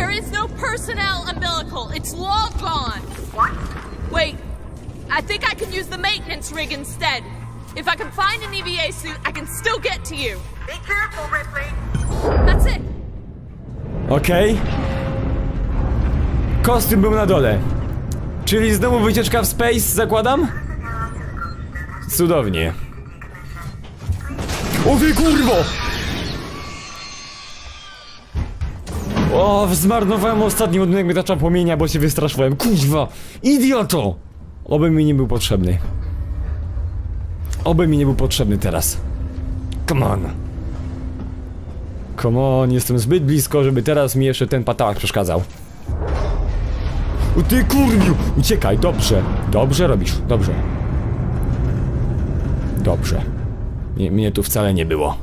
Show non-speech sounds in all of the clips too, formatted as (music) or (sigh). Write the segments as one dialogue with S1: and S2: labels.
S1: There is no personnel umbilical. It's long gone.
S2: What?
S1: Wait, I think I can use the maintenance rig instead. If I can find an EVA suit, I can still get to you.
S2: Be careful, Ripley.
S1: That's it.
S3: Okej. Kostium był na dole. Czyli znowu wycieczka w space, zakładam? Cudownie. O ty kurwo! O, zmarnowałem ostatni ładunek miotacza płomienia, bo się wystraszyłem. Kuźwa! Idioto! Oby mi nie był potrzebny. Oby mi nie był potrzebny teraz. Come on. Come on, jestem zbyt blisko, żeby teraz mi jeszcze ten patałak przeszkadzał. O ty kurwiu! Uciekaj, dobrze. Dobrze robisz, dobrze. Dobrze. Nie, mnie tu wcale nie było.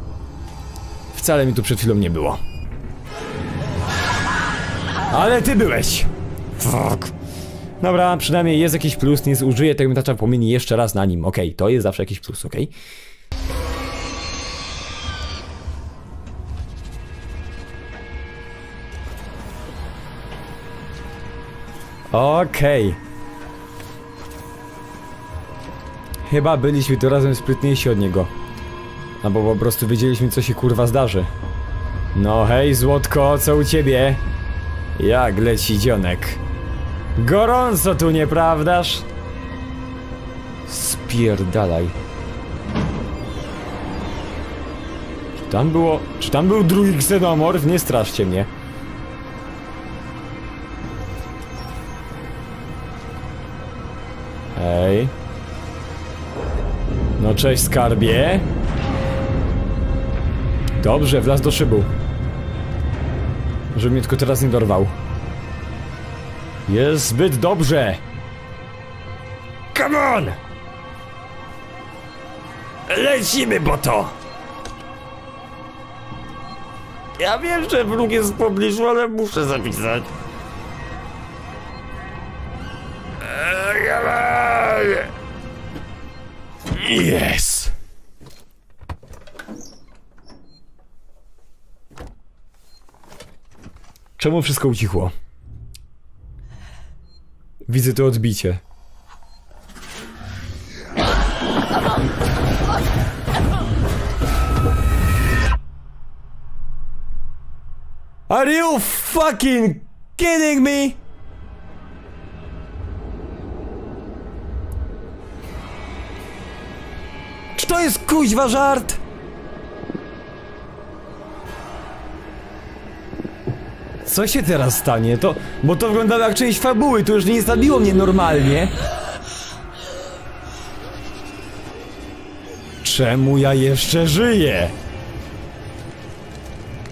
S3: Wcale mi tu przed chwilą nie było. Ale ty byłeś! Fuck. Dobra, przynajmniej jest jakiś plus, nie zużyję tego miotacza płomieni jeszcze raz na nim. Okej, to jest zawsze jakiś plus, okej? Okej. Chyba byliśmy tu razem sprytniejsi od niego. Albo po prostu wiedzieliśmy, co się kurwa zdarzy. No hej, złotko, co u ciebie? Jak leci dzionek? Gorąco tu, nieprawdaż? Spierdalaj. Czy tam było... Czy tam był drugi ksenomorf? Nie straszcie mnie. Hej. No cześć skarbie. Dobrze, wlazł do szybu. Żeby mnie tylko teraz nie dorwał. Jest zbyt dobrze. Come on! Lecimy, bo to! Ja wiem, że wróg jest w pobliżu, ale muszę zapisać. Czemu wszystko ucichło? Widzę to odbicie. Are you fucking kidding me? Czy to jest kuźwa żart? Co się teraz stanie? To... Bo to wyglądało jak część fabuły, to już nie zabiło mnie normalnie. Czemu ja jeszcze żyję?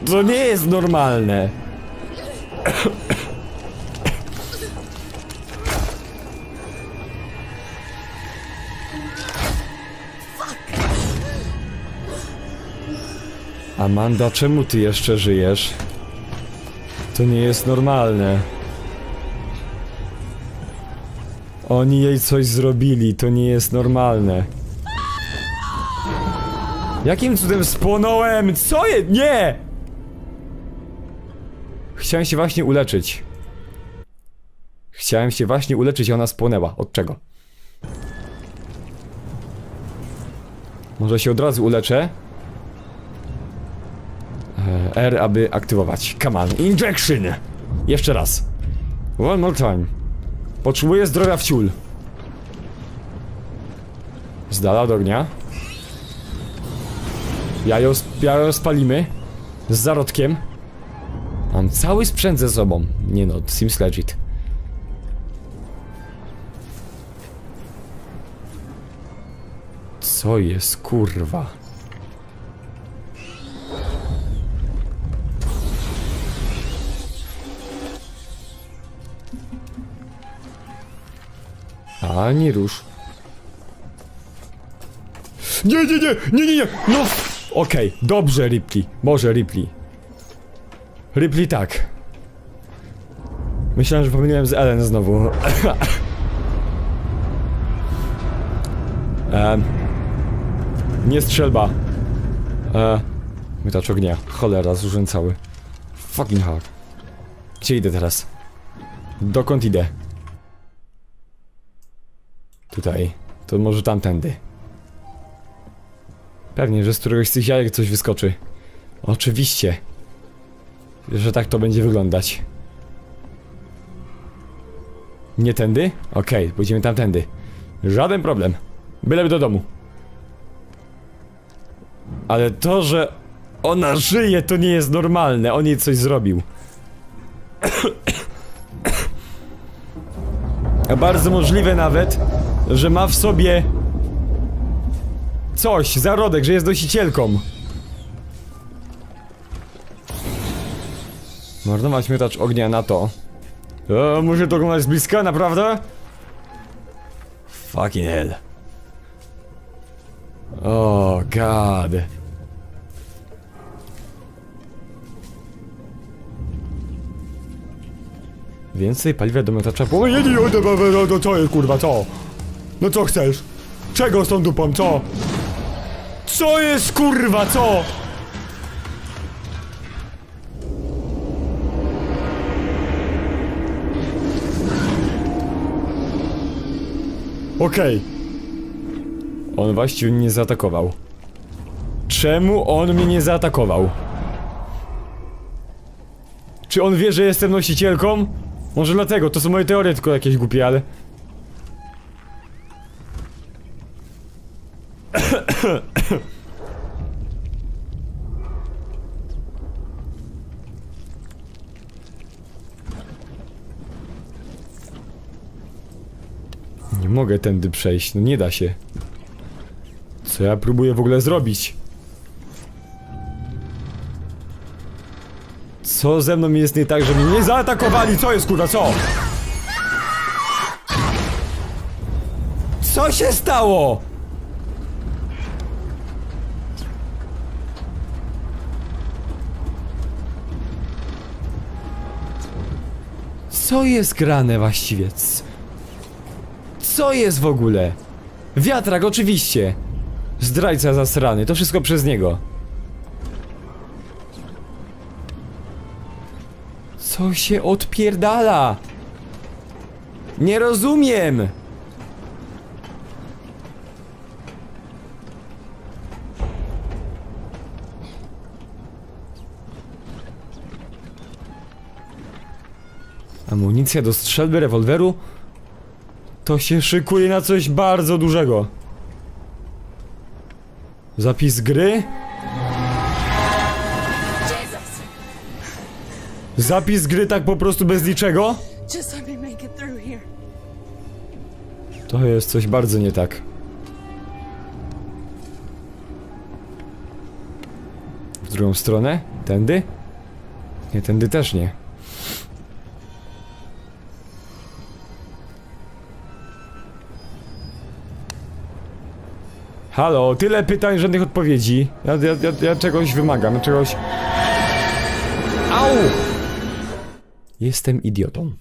S3: To nie jest normalne. Amanda, czemu ty jeszcze żyjesz? To nie jest normalne. Oni jej coś zrobili, to nie jest normalne. Jakim cudem spłonąłem? Co jest? Nie! Chciałem się właśnie uleczyć. Chciałem się właśnie uleczyć, a ona spłonęła. Od czego? Może się od razu uleczę? R, aby aktywować. Come on. Injection! Jeszcze raz. One more time. Potrzebuję zdrowia w ciul. Z dala od ognia. Jajo, jajo spalimy. Z zarodkiem. Mam cały sprzęt ze sobą. Nie no, seems legit. Co jest kurwa? A, nie rusz. Nie, nie, nie, nie, nie, nie, no! Okej, dobrze Ripley, może Ripley. Ripley tak. Myślałem, że pomyliłem z Ellen znowu. (laughs) um, nie strzelba. E, Mytacz ognia. Cholera, zużyłem cały. Fucking hard. Gdzie idę teraz? Dokąd idę? Tutaj. To może tamtędy. Pewnie, że z któregoś z tych jajek coś wyskoczy. Oczywiście. Że tak to będzie wyglądać. Nie tędy? Okej, pójdziemy tamtędy. Żaden problem. Byleby do domu. Ale to, że ona żyje, to nie jest normalne. On jej coś zrobił. (coughs) A bardzo możliwe nawet, że ma w sobie coś, zarodek, że jest nosicielką. Marnować miotacz ognia na to. O, muszę to oglądać z bliska, naprawdę? Fucking hell. O, god. Więcej paliwa do miotacza. O, nie, co jest kurwa, co? No co chcesz? Czego z tą dupą, co? Co jest kurwa, co? Okej. On właściwie mnie nie zaatakował. Czemu on mnie nie zaatakował? Czy on wie, że jestem nosicielką? Może dlatego, to są moje teorie tylko jakieś głupie, ale... Nie mogę tędy przejść, no nie da się. Co ja próbuję w ogóle zrobić? Co ze mną jest nie tak, że mnie nie zaatakowali? Co jest kurwa, co? Co się stało? Co jest grane właściwie? Co jest w ogóle? Wiatrak, oczywiście. Zdrajca zasrany, to wszystko przez niego. Co się odpierdala? Nie rozumiem! Amunicja do strzelby rewolweru? To się szykuje na coś bardzo dużego. Zapis gry? Zapis gry tak po prostu bez niczego? To jest coś bardzo nie tak. W drugą stronę? Tędy? Nie, tędy też nie. Halo, tyle pytań, żadnych odpowiedzi. Ja, ja, ja, ja czegoś wymagam, czegoś... Au! Jestem idiotą.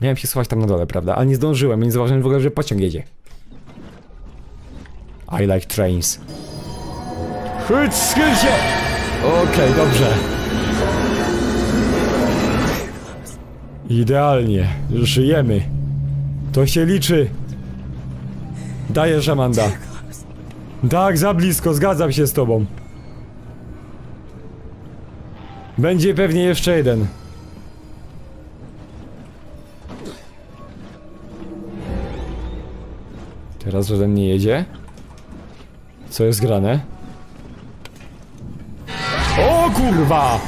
S3: Miałem się schować tam na dole, prawda? Ale nie zdążyłem, nie zauważyłem w ogóle, że pociąg jedzie. I like trains. Chodź, schyl się! Okej, dobrze. Idealnie. Żyjemy. To się liczy. Dajesz, Amanda. Tak, za blisko, zgadzam się z tobą. Będzie pewnie jeszcze jeden. Teraz żaden nie jedzie. Co jest grane? O kurwa!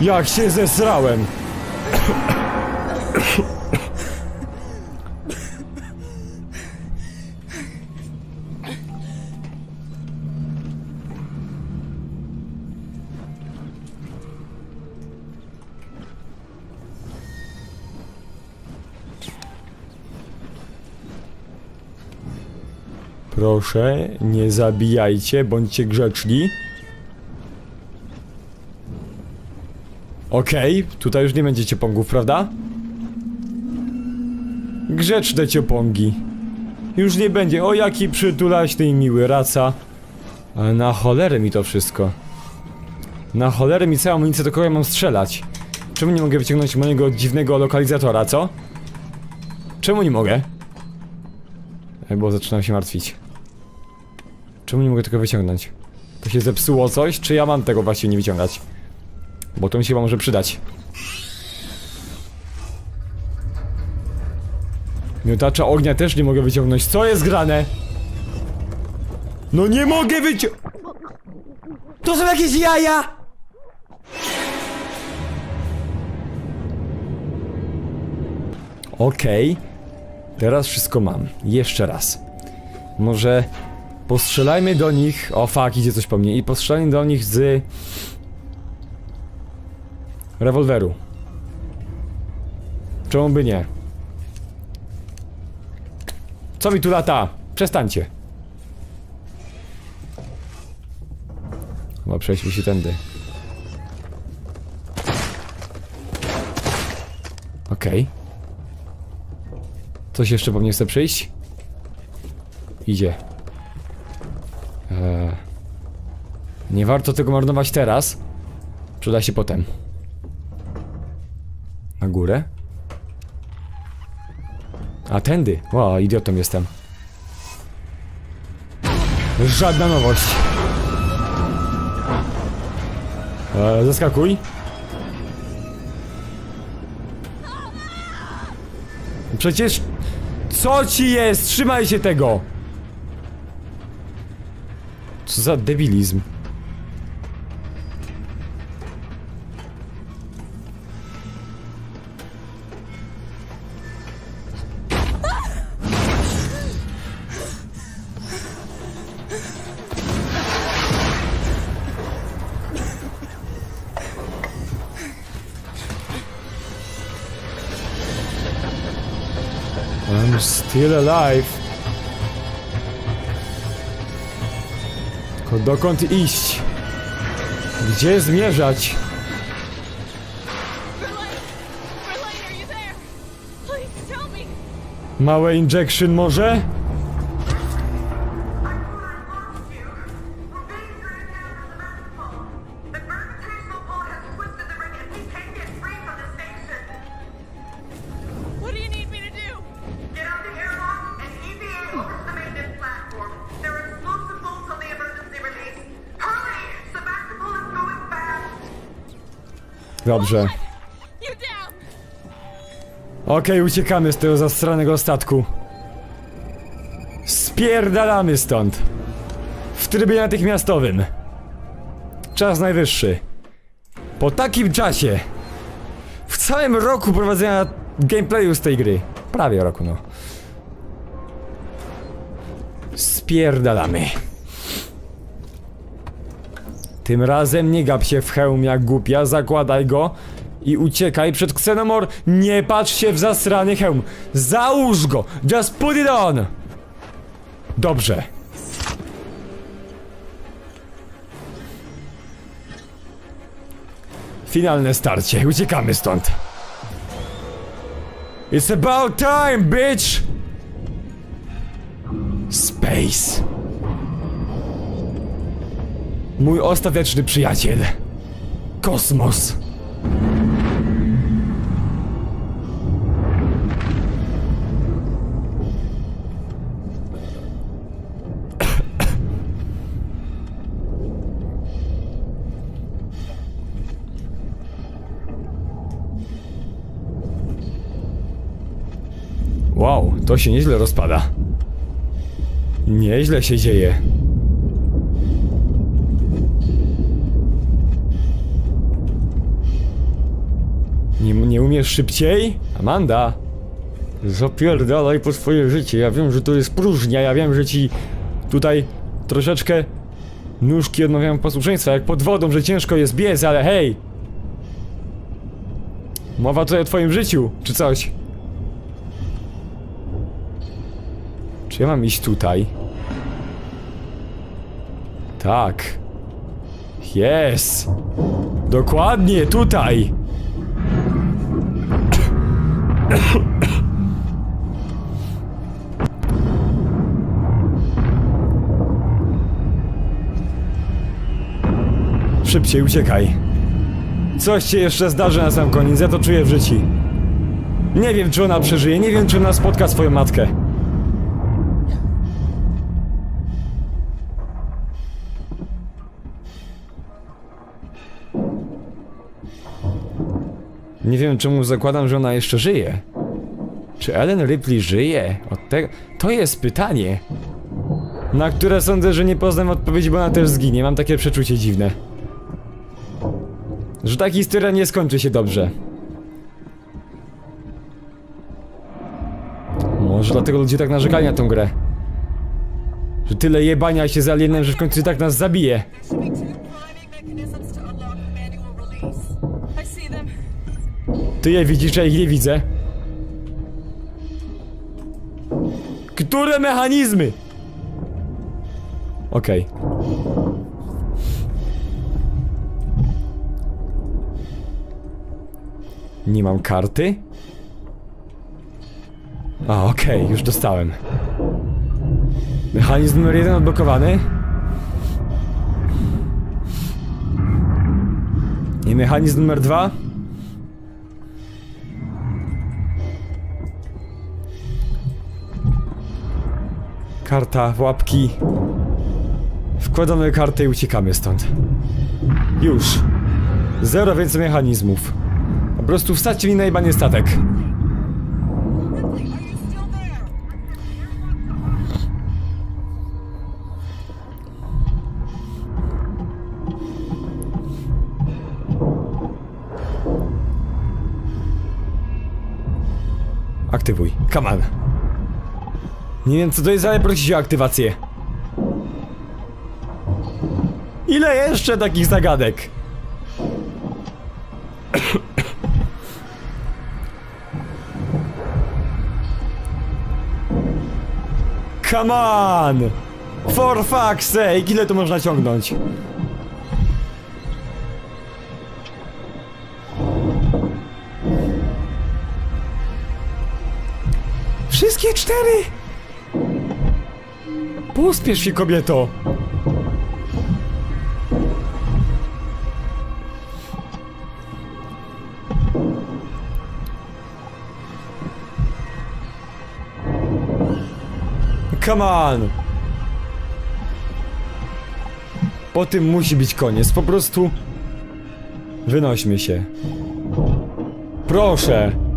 S3: Jak się zesrałem! Proszę, nie zabijajcie, bądźcie grzeczni. Okej, tutaj już nie będzie ciepongów, prawda? Grzeczne ciepągi. Już nie będzie. O, jaki przytulaśny i miły, raca. Na cholerę mi to wszystko. Na cholerę mi całą amunicję, do kogo ja mam strzelać. Czemu nie mogę wyciągnąć mojego dziwnego lokalizatora, co? Czemu nie mogę? Ej, Bo zaczynam się martwić. Czemu nie mogę tego wyciągnąć? To się zepsuło coś, czy ja mam tego właściwie nie wyciągać? Bo to mi się może przydać. Miotacza ognia też nie mogę wyciągnąć. Co jest grane? No nie mogę wyciągnąć! To są jakieś jaja! Okej. Teraz wszystko mam. Jeszcze raz. Może postrzelajmy do nich. O fuck, idzie coś po mnie. I postrzelajmy do nich z rewolweru. Czemu by nie? Co mi tu lata? Przestańcie. Chyba przejdźmy się tędy. Okej. Coś jeszcze po mnie chce przyjść? Idzie. Nie warto tego marnować teraz. Przyda się potem. Na górę? A tędy. Ło, idiotą jestem. Żadna nowość. E, zaskakuj. Przecież... Co ci jest? Trzymaj się tego! Co za debilizm. Still alive. Tylko dokąd iść? Gdzie zmierzać? Małe injection może? Dobrze. Okej, uciekamy z tego zastranego statku. Spierdalamy stąd. W trybie natychmiastowym. Czas najwyższy. Po takim czasie. W całym roku prowadzenia gameplayu z tej gry. Prawie roku, no. Spierdalamy. Tym razem nie gap się w hełm jak głupia, zakładaj go i uciekaj przed Xenomor. Nie patrz się w zasrany hełm. Załóż go! Just put it on! Dobrze. Finalne starcie. Uciekamy stąd. It's about time, bitch! Space. Mój ostateczny przyjaciel. Kosmos. Wow, to się nieźle rozpada. Nieźle się dzieje. Nie, nie umiesz szybciej? Amanda! Zapierdalaj po swoje życie. Ja wiem, że to jest próżnia. Ja wiem, że ci tutaj troszeczkę nóżki odmawiają posłuszeństwa, jak pod wodą, że ciężko jest biec, ale hej! Mowa tutaj o twoim życiu, czy coś. Czy ja mam iść tutaj? Tak. Jest! Dokładnie tutaj! Szybciej uciekaj. Coś się jeszcze zdarzy na sam koniec, ja to czuję w życiu. Nie wiem, czy ona przeżyje, nie wiem, czy ona spotka swoją matkę. Nie wiem, czemu zakładam, że ona jeszcze żyje. Czy Ellen Ripley żyje? Od tego... To jest pytanie. Na które sądzę, że nie poznam odpowiedzi, bo ona też zginie. Mam takie przeczucie dziwne. Że ta historia nie skończy się dobrze. Może dlatego ludzie tak narzekali na tą grę. Że tyle jebania się z alienem, że w końcu tak nas zabije. Ty je widzisz, a ich nie widzę. Które mechanizmy? Okej. Nie mam karty? A, okej, już dostałem. Mechanizm numer jeden odblokowany. I mechanizm numer dwa? Karta łapki. Wkładamy kartę i uciekamy stąd. Już. Zero więcej mechanizmów. Po prostu wstawcie mi na jebany statek. Aktywuj. Come on. Nie wiem co to jest, ale prosi się o aktywację. Ile jeszcze takich zagadek? (coughs) Come on! For fuck's sake, ile to można ciągnąć? Wszystkie cztery! Pospiesz się, kobieto! Come on! Po tym musi być koniec, po prostu... Wynośmy się. Proszę!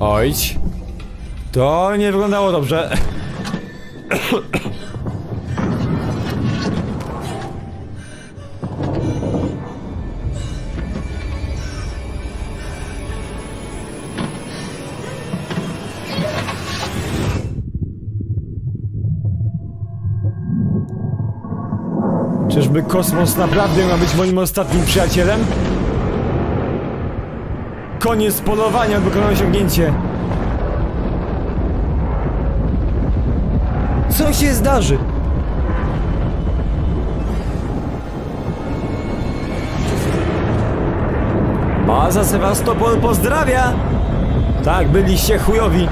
S3: Ojdź. To nie wyglądało dobrze. Czyżby kosmos naprawdę ma być moim ostatnim przyjacielem? Koniec polowania, wykonałem osiągnięcie. Co się zdarzy? Baza Sewastopol pozdrawia! Tak, byliście chujowi.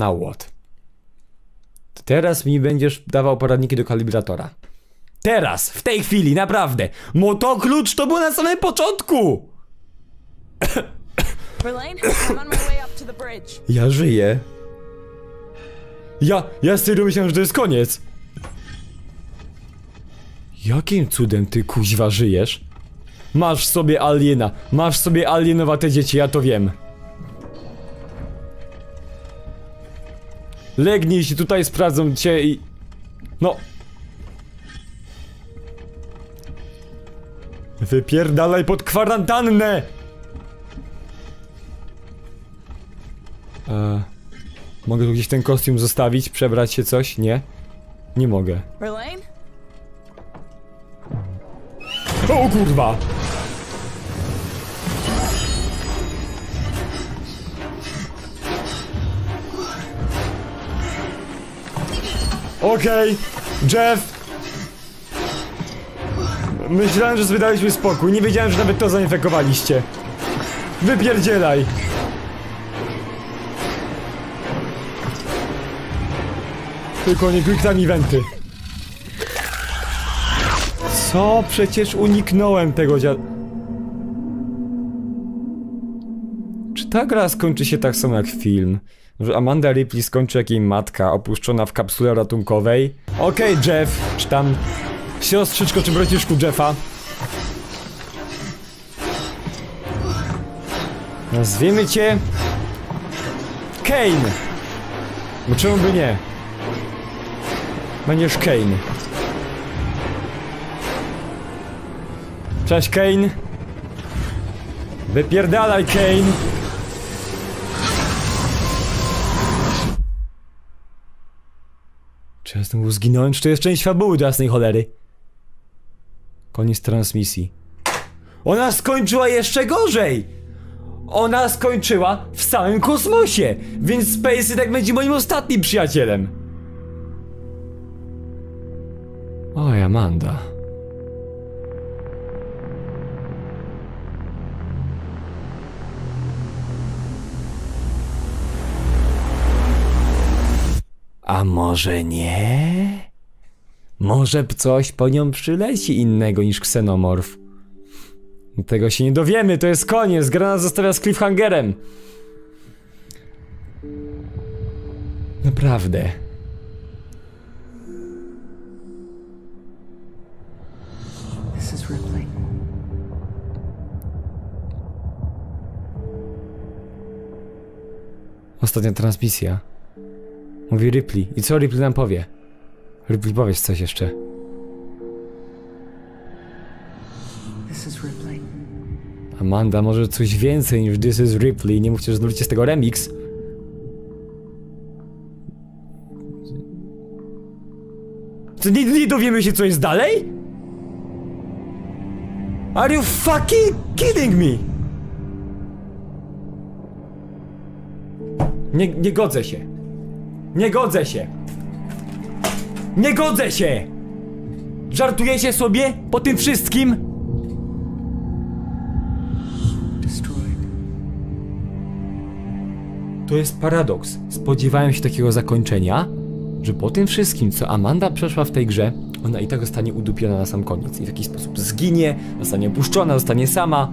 S3: Now what? Teraz mi będziesz dawał poradniki do kalibratora. Teraz, w tej chwili, naprawdę. Motoklucz to było na samym początku. (coughs) Ja żyję. Ja, ja serio myślałem, że to jest koniec. Jakim cudem ty kuźwa żyjesz? Masz sobie aliena, masz sobie alienowate dzieci, ja to wiem. Legnij się tutaj, sprawdzą cię i... No. Wypierdalaj pod kwarantannę! Eee, mogę tu gdzieś ten kostium zostawić, przebrać się coś? Nie? Nie mogę. O kurwa! Okej, Jeff. Myślałem, że sobie daliśmy spokój. Nie wiedziałem, że nawet to zainfekowaliście. Wypierdzielaj. Tylko nie quick time eventy. Co? Przecież uniknąłem tego dzia... ta gra skończy się tak samo jak film? Że Amanda Ripley skończy jak jej matka, opuszczona w kapsule ratunkowej? Okej, Jeff, czy tam... Siostrzyczko czy braciszku Jeffa? Nazwiemy cię... Kane! Bo czemu by nie? Będziesz Kane. Cześć Kane. Wypierdalaj Kane. Czy ja znowu zginąłem? Czy to jest część fabuły do jasnej cholery? Koniec transmisji. Ona skończyła jeszcze gorzej! Ona skończyła w samym kosmosie! Więc Spacey tak będzie moim ostatnim przyjacielem. Oj, Amanda. A może nie? Może coś po nią przyleci innego niż ksenomorf. Tego się nie dowiemy, to jest koniec. Gra nas zostawia z cliffhangerem. Naprawdę. Ostatnia transmisja. Mówi Ripley. I co Ripley nam powie? Ripley, powiedz coś jeszcze.
S4: This is Ripley.
S3: Amanda, może coś więcej niż This is Ripley. Nie mówcie, że zrobicie z tego remix. Co, nie, nie dowiemy się, co jest dalej? Are you fucking kidding me? Nie, nie godzę się. Nie godzę się. Nie godzę się! Żartujecie sobie po tym wszystkim? To jest paradoks. Spodziewałem się takiego zakończenia, że po tym wszystkim, co Amanda przeszła w tej grze, ona i tak zostanie udupiona na sam koniec i w jakiś sposób zginie, zostanie opuszczona, zostanie sama.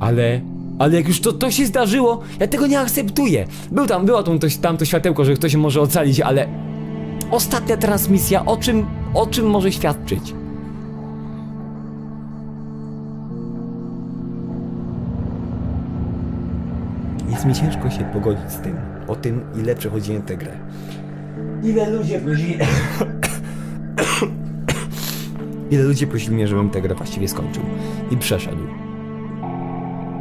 S3: Ale. Ale jak już to, to się zdarzyło, ja tego nie akceptuję. Był tam, było tam to, tam to światełko, że ktoś może ocalić, ale. Ostatnia transmisja, o czym, o czym może świadczyć? Jest mi ciężko się pogodzić z tym, o tym, ile przechodziłem tę grę. Ile ludzie prosili... (coughs) ile ludzie prosili mnie, żebym tę grę właściwie skończył. I przeszedł.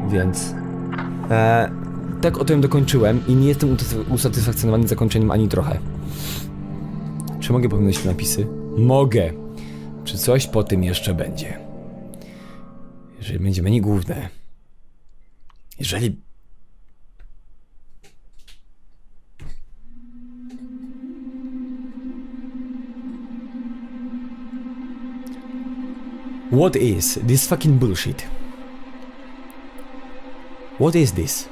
S3: Więc... E, tak o tym dokończyłem i nie jestem usatysfakcjonowany zakończeniem ani trochę. Czy mogę pominąć napisy? Mogę. Czy coś po tym jeszcze będzie? Jeżeli będzie menu główne. Jeżeli What is this fucking bullshit? What is this?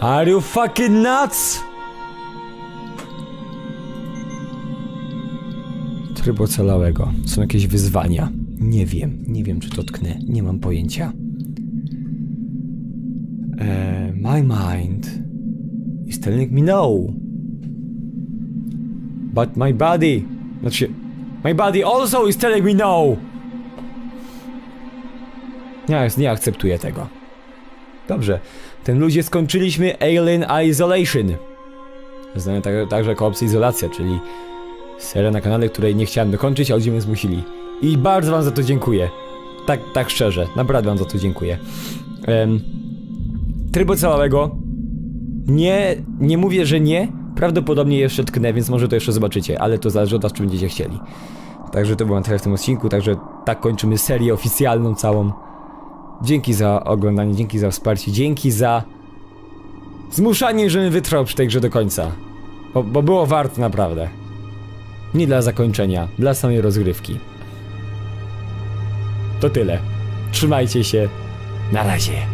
S3: Are you fucking nuts? Tryb ocalałego. Są jakieś wyzwania. Nie wiem, nie wiem czy to tknę. Nie mam pojęcia. E, my mind is telling me no. But my body, znaczy, my body also is telling me no. Nie, nie akceptuję tego. Dobrze, tym ludzie skończyliśmy Alien Isolation. Znane tak, także jako izolacja, czyli seria na kanale, której nie chciałem dokończyć, a ludzie zmusili. I bardzo wam za to dziękuję. Tak, tak szczerze, naprawdę wam za to dziękuję. Um, trybu całego nie, nie mówię, że nie. Prawdopodobnie jeszcze tknę, więc może to jeszcze zobaczycie, ale to zależy od was, czy będziecie chcieli. Także to było na tyle w tym odcinku, także tak kończymy serię oficjalną całą. Dzięki za oglądanie, dzięki za wsparcie, dzięki za Zmuszanie, żebym wytrwał przy tej grze do końca. Bo, bo było warto naprawdę. Nie dla zakończenia, dla samej rozgrywki. To tyle. Trzymajcie się. Na razie.